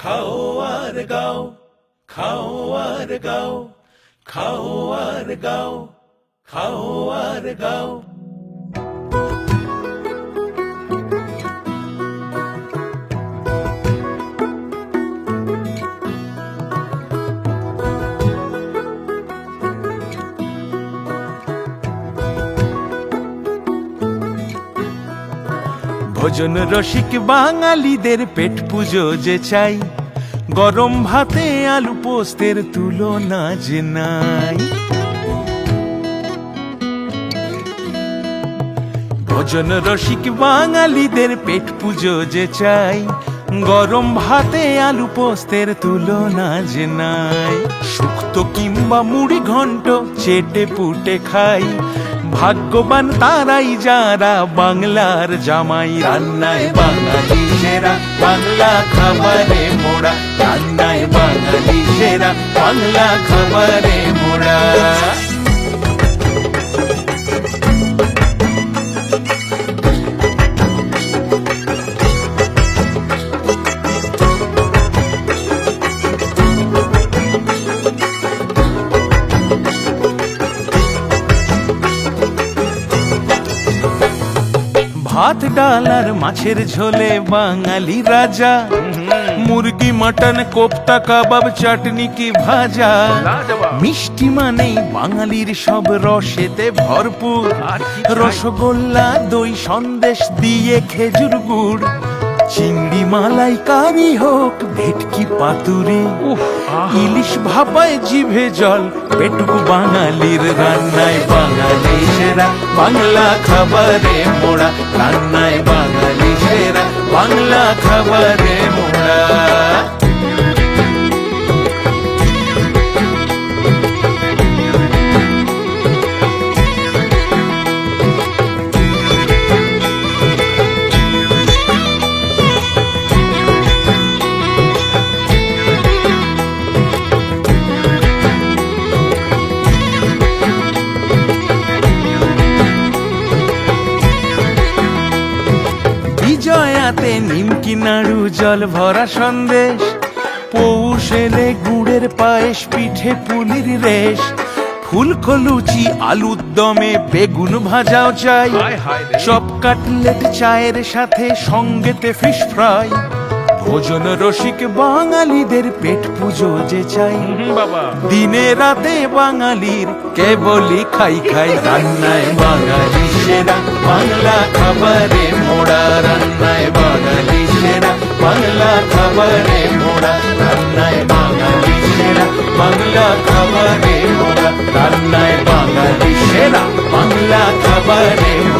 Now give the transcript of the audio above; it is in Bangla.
খাও আর গাও খাও আর গাও খাও আর গাও খাও আর গাও। ভোজন রসিক বাঙালিদের পেট পুজো যে চাই। গরম ভাতে আলু পোস্তের তুলনা যে নাই। ভোজন রসিক বাঙালিদের পেট পুজো যে চাই। গরম ভাতে আলু পোস্তের তুলনা যে নাই। শুক্তো কিংবা মুড়ি ঘন্ট, চেটে পুটে খাই। ভাগ্যবান তারাই যারা বাংলার জামাই, রান্নায় বাঙালি সেরা, বাংলা খাবারে মোড়া। রান্নায় বাঙালি সেরা, বাংলা খাবারে মোড়া। ভাত ডাল আর মাছের ঝোলে বাঙালি রাজা। মুরগি মটন কোপ্তা কাবাব চাটনি কি ভাজা? মিষ্টি মানেই বাঙালির সব রসেতে ভরপুর। রসগোল্লা দই সন্দেশ দিয়ে খেজুর গুড়। চিংড়ি মালাই কারি হোক ভেটকি পাতুরি ইলিশ ভাপায় জিভে জল পেটুক বাঙালির রান্নায় বাঙালি সেরা। বাংলা খাবারে মোড়া রান্নায় বাঙালি সেরা। বাংলা খাবারে মোড়া। বিজয়াতে নিমকি নাড়ু জল ভরা সন্দেশ। পৌষ এলে গুড়ের পায়েস পিঠে পুলির রেশ। ফুলকো লুচি আলুর দমে বেগুন ভাজাও চাই। চপ কাটলেট চায়ের সাথে সঙ্গেতে ফিশ ফ্রাই ভোজন রসিক বাঙালিদের পেট পুজো যে চাই। বাবা। দিনে রাতে বাঙালির কেবলই খাই খাই রান্নায় বাঙালি সেরা। বাংলা খাবারে মোড়া রান্নায় বাঙালি সেরা। বাংলা খাবারে মোড়া রান্নায় বাঙালি সেরা। বাংলা খাবারে মোড়া রান্নায় বাঙালি সেরা। বাংলা খাবারে মোড়া